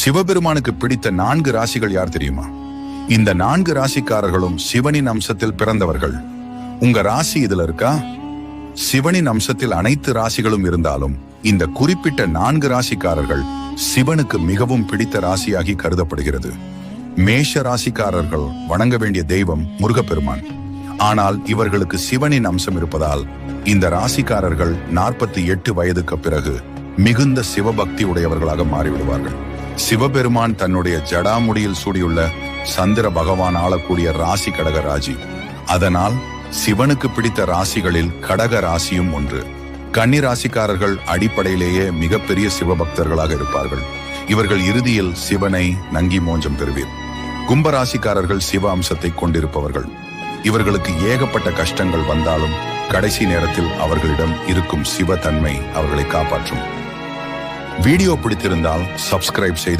சிவபெருமானுக்கு பிடித்த நான்கு ராசிகள் யார் தெரியுமா? இந்த நான்கு ராசிக்காரர்களும் சிவனின் அம்சத்தில் பிறந்தவர்கள். உங்க ராசி இதுல இருக்கா? சிவனின் அம்சத்தில் அனைத்து ராசிகளும் இருந்தாலும் இந்த குறிப்பிட்ட நான்கு ராசிக்காரர்கள் சிவனுக்கு மிகவும் பிடித்த ராசியாகி கருதப்படுகிறது. மேஷ ராசிக்காரர்கள் வணங்க வேண்டிய தெய்வம் முருகப்பெருமான். ஆனால் இவர்களுக்கு சிவனின் அம்சம் இருப்பதால் இந்த ராசிக்காரர்கள் நாற்பத்தி எட்டு வயதுக்கு பிறகு மிகுந்த சிவபக்தி உடையவர்களாக மாறிவிடுவார்கள். சிவபெருமான் தன்னுடைய ஜடாமுடியில் சூடியுள்ள சந்திர பகவான் ஆளக்கூடிய ராசி கடக ராசி அதனால் சிவனுக்கு பிடித்த ராசிகளில் கடக ராசியும் ஒன்று. கன்னி ராசிக்காரர்கள் அடிப்படையிலேயே மிகப்பெரிய சிவபக்தர்களாக இருப்பார்கள். இவர்கள் இறுதியில் சிவனை நங்கி மோஞ்சம் பெறுவீர். கும்பராசிக்காரர்கள் சிவ அம்சத்தை கொண்டிருப்பவர்கள். இவர்களுக்கு ஏகப்பட்ட கஷ்டங்கள் வந்தாலும் கடைசி நேரத்தில் அவர்களிடம் இருக்கும் சிவ தன்மை அவர்களை காப்பாற்றும். வீடியோ பிடித்திருந்தால் சப்ஸ்கிரைப் செய்து